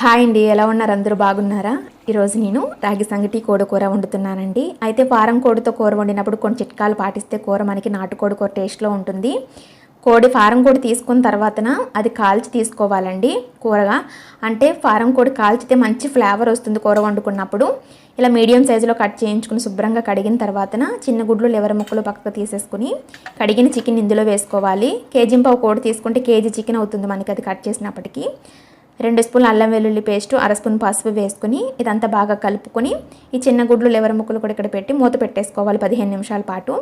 Hi అండి ఎలా ఉన్నారు? అందరూ బాగున్నారా? ఈరోజు నేను రాగి సంగటి కోడి కూర వండుతున్నానండి. అయితే ఫారం కోడితో కూర వండినప్పుడు కొన్ని చిట్కాలు పాటిస్తే కూర మనకి నాటుకోడి కూర టేస్ట్లో ఉంటుంది. కోడి ఫారం కోడి తీసుకున్న తర్వాతన అది కాల్చి తీసుకోవాలండి కూరగా. అంటే ఫారం కోడి కాల్చితే మంచి ఫ్లేవర్ వస్తుంది కూర వండుకున్నప్పుడు. ఇలా మీడియం సైజులో కట్ చేయించుకుని శుభ్రంగా కడిగిన తర్వాతన చిన్న గుడ్లు లివర్ ముక్కలు పక్కకు తీసేసుకుని కడిగిన చికెన్ ఇందులో వేసుకోవాలి. కేజీ పావు కోడి తీసుకుంటే కేజీ చికెన్ అవుతుంది మనకి అది కట్ చేసినప్పటికీ. రెండు స్పూన్లు అల్లం వెల్లుల్లి పేస్ట్ అర స్పూన్ పసుపు వేసుకుని ఇదంతా బాగా కలుపుకొని ఈ చిన్న గుడ్లు లివర్ ముక్కలు కూడా ఇక్కడ పెట్టి మూత పెట్టేసుకోవాలి పదిహేను నిమిషాల పాటు.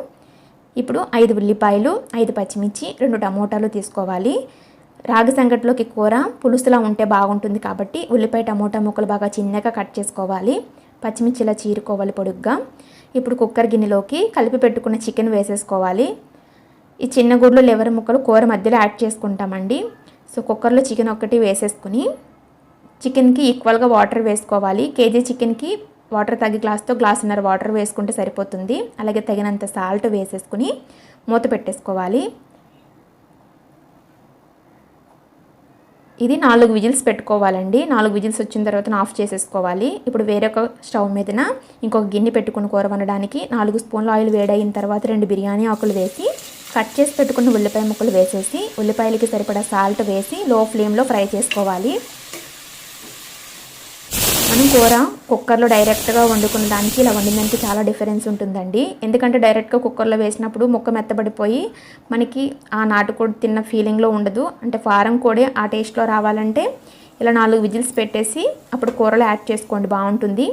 ఇప్పుడు ఐదు ఉల్లిపాయలు ఐదు పచ్చిమిర్చి రెండు టమోటాలు తీసుకోవాలి. రాగి సంగటిలోకి కూర పులుసులా ఉంటే బాగుంటుంది కాబట్టి ఉల్లిపాయ టమోటా ముక్కలు బాగా చిన్నగా కట్ చేసుకోవాలి. పచ్చిమిర్చి ఇలా చీరుకోవాలి పొడుగ్గా. ఇప్పుడు కుక్కర్ గిన్నెలోకి కలిపి పెట్టుకున్న చికెన్ వేసేసుకోవాలి. ఈ చిన్న గుడ్లు లివర్ ముక్కలు కూర మధ్యలో యాడ్ చేసుకుంటామండి. సో కుక్కర్లో చికెన్ ఒక్కటి వేసేసుకుని చికెన్కి ఈక్వల్గా వాటర్ వేసుకోవాలి. కేజీ చికెన్కి వాటర్ తగ్గి గ్లాస్తో గ్లాసున్నర వాటర్ వేసుకుంటే సరిపోతుంది. అలాగే తగినంత సాల్ట్ వేసేసుకుని మూత పెట్టేసుకోవాలి. ఇది నాలుగు విజిల్స్ పెట్టుకోవాలండి. నాలుగు విజిల్స్ వచ్చిన తర్వాత ఆఫ్ చేసేసుకోవాలి. ఇప్పుడు వేరొక స్టవ్ మీదన ఇంకొక గిన్నె పెట్టుకుని కూర వండడానికి నాలుగు స్పూన్ల ఆయిల్ వేడైన తర్వాత రెండు బిర్యానీ ఆకులు వేసి కట్ చేసి పెట్టుకున్న ఉల్లిపాయ ముక్కలు వేసేసి ఉల్లిపాయలకి సరిపడా సాల్ట్ వేసి లో ఫ్లేమ్లో ఫ్రై చేసుకోవాలి. మనం కూర కుక్కర్లో డైరెక్ట్గా వండుకున్న దానికి ఇలా వండిన దానికి చాలా డిఫరెన్స్ ఉంటుందండి. ఎందుకంటే డైరెక్ట్గా కుక్కర్లో వేసినప్పుడు ముక్క మెత్తబడిపోయి మనకి ఆ నాటుకోడి తిన్న ఫీలింగ్లో ఉండదు. అంటే ఫారం కోడి ఆ టేస్ట్లో రావాలంటే ఇలా నాలుగు విజిల్స్ పెట్టేసి అప్పుడు కూరలో యాడ్ చేసుకోండి బాగుంటుంది.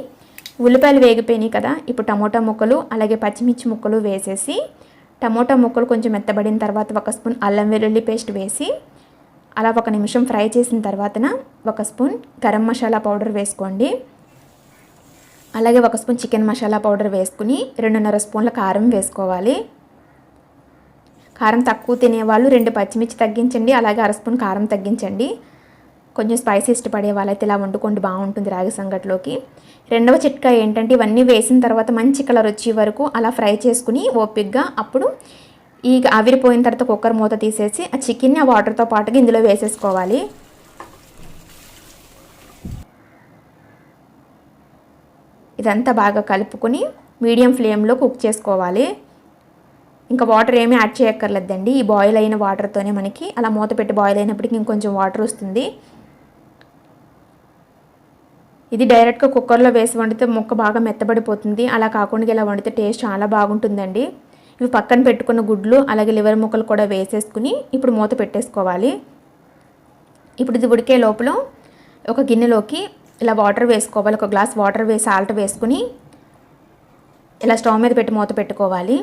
ఉల్లిపాయలు వేగిపోయినాయి కదా ఇప్పుడు టమోటా ముక్కలు అలాగే పచ్చిమిర్చి ముక్కలు వేసేసి టమోటా ముక్కలు కొంచెం మెత్తబడిన తర్వాత ఒక స్పూన్ అల్లం వెల్లుల్లి పేస్ట్ వేసి అలా ఒక నిమిషం ఫ్రై చేసిన తర్వాతన ఒక స్పూన్ గరం మసాలా పౌడర్ వేసుకోండి. అలాగే ఒక స్పూన్ చికెన్ మసాలా పౌడర్ వేసుకుని రెండున్నర స్పూన్ల కారం వేసుకోవాలి. కారం తక్కువ తినేవాళ్ళు రెండు పచ్చిమిర్చి తగ్గించండి అలాగే అర స్పూన్ కారం తగ్గించండి. కొంచెం స్పైసీ ఇష్టపడే వాళ్ళైతే ఇలా వండుకోండి బాగుంటుంది రాగి సంగట్లోకి. రెండవ చిట్కా ఏంటంటే ఇవన్నీ వేసిన తర్వాత మంచి కలర్ వచ్చే వరకు అలా ఫ్రై చేసుకుని ఓపిక్గా అప్పుడు ఈ ఆవిరిపోయిన తర్వాత కుక్కర్ మూత తీసేసి ఆ చికెన్ని ఆ వాటర్తో పాటుగా ఇందులో వేసేసుకోవాలి. ఇదంతా బాగా కలుపుకొని మీడియం ఫ్లేమ్లో కుక్ చేసుకోవాలి. ఇంకా వాటర్ ఏమీ యాడ్ చేయక్కర్లేదండి. ఈ బాయిల్ అయిన వాటర్తోనే మనకి అలా మూత పెట్టి బాయిల్ అయినప్పటికీ ఇంకొంచెం వాటర్ వస్తుంది. ఇది డైరెక్ట్గా కుక్కర్లో వేసి వండితే ముక్క బాగా మెత్తబడిపోతుంది. అలా కాకుండా ఇలా వండితే టేస్ట్ చాలా బాగుంటుందండి. ఇవి పక్కన పెట్టుకున్న గుడ్లు అలాగే లివర్ ముక్కలు కూడా వేసేసుకుని ఇప్పుడు మూత పెట్టేసుకోవాలి. ఇప్పుడు ఇది ఉడికే లోపల ఒక గిన్నెలోకి ఇలా వాటర్ వేసుకోవాలి. ఒక గ్లాస్ వాటర్ వేసి సాల్ట్ వేసుకుని ఇలా స్టవ్ మీద పెట్టి మూత పెట్టుకోవాలి.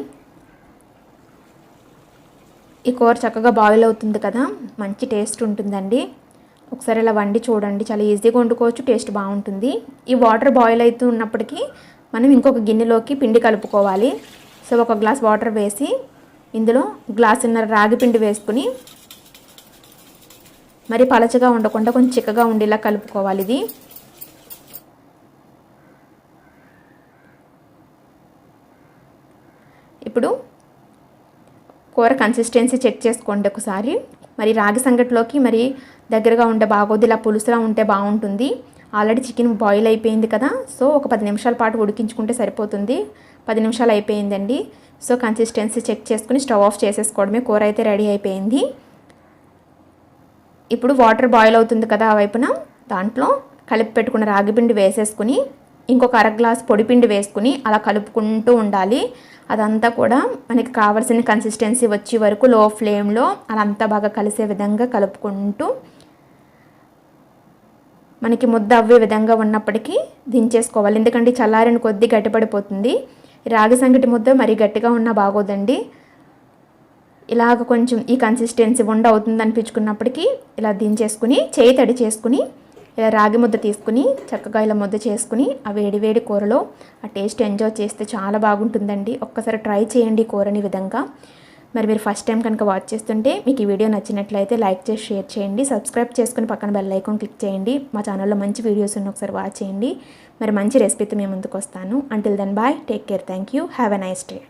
ఈ కూర చక్కగా బాయిల్ అవుతుంది కదా. మంచి టేస్ట్ ఉంటుందండి. ఒకసారి ఇలా వండి చూడండి. చాలా ఈజీగా వండుకోవచ్చు. టేస్ట్ బాగుంటుంది. ఈ వాటర్ బాయిల్ అవుతూ ఉన్నప్పటికీ మనం ఇంకొక గిన్నెలోకి పిండి కలుపుకోవాలి. సో ఒక గ్లాస్ వాటర్ వేసి ఇందులో గ్లాసున్నర రాగి పిండి వేసుకుని మరి పలచగా ఉండకుండా కొంచెం చిక్కగా ఉండేలా కలుపుకోవాలి ఇది. ఇప్పుడు కూర కన్సిస్టెన్సీ చెక్ చేసుకోండి ఒకసారి. మరి రాగి సంగటిలోకి మరి దగ్గరగా ఉంటే బాగోదు ఇలా పులుసులా ఉంటే బాగుంటుంది. ఆల్రెడీ చికెన్ బాయిల్ అయిపోయింది కదా సో ఒక పది నిమిషాల పాటు ఉడికించుకుంటే సరిపోతుంది. పది నిమిషాలు అయిపోయిందండి. సో కన్సిస్టెన్సీ చెక్ చేసుకుని స్టవ్ ఆఫ్ చేసేసుకోవడమే. కూర అయితే రెడీ అయిపోయింది. ఇప్పుడు వాటర్ బాయిల్ అవుతుంది కదా ఆ వైపున దాంట్లో కలిపి పెట్టుకున్న రాగిపిండి వేసేసుకుని ఇంకొక అర గ్లాస్ పొడిపిండి వేసుకుని అలా కలుపుకుంటూ ఉండాలి. అదంతా కూడా మనకి కావాల్సిన కన్సిస్టెన్సీ వచ్చే వరకు లో ఫ్లేమ్లో అదంతా బాగా కలిసే విధంగా కలుపుకుంటూ మనకి ముద్ద అవ్వే విధంగా ఉన్నప్పటికీ దించేసుకోవాలి. ఎందుకంటే చల్లారిన కొద్దీ గట్టిపడిపోతుంది. రాగి సంగటి ముద్ద మరీ గట్టిగా ఉన్నా బాగోదండి. ఇలాగ కొంచెం ఈ కన్సిస్టెన్సీ ఉండ అవుతుంది అనిపించుకున్నప్పటికీ ఇలా దించేసుకుని చేయి తడి చేసుకుని ఇలా రాగి ముద్ద తీసుకుని చక్కగా ఇలా ముద్ద చేసుకుని ఆ వేడివేడి కూరలో ఆ టేస్ట్ ఎంజాయ్ చేస్తే చాలా బాగుంటుందండి. ఒక్కసారి ట్రై చేయండి కూరని విధంగా. మరి మీరు ఫస్ట్ టైం కనుక వాచ్ చేస్తుంటే మీకు ఈ వీడియో నచ్చినట్లయితే లైక్ చేసి షేర్ చేయండి. సబ్స్క్రైబ్ చేసుకుని పక్కన బెల్ ఐకాన్ క్లిక్ చేయండి. మా ఛానల్లో మంచి వీడియోస్ ఉన్న ఒకసారి వాచ్ చేయండి. మరి మంచి రెసిపీతో మేము ముందుకు వస్తాను. Until then bye take care thank you have a nice day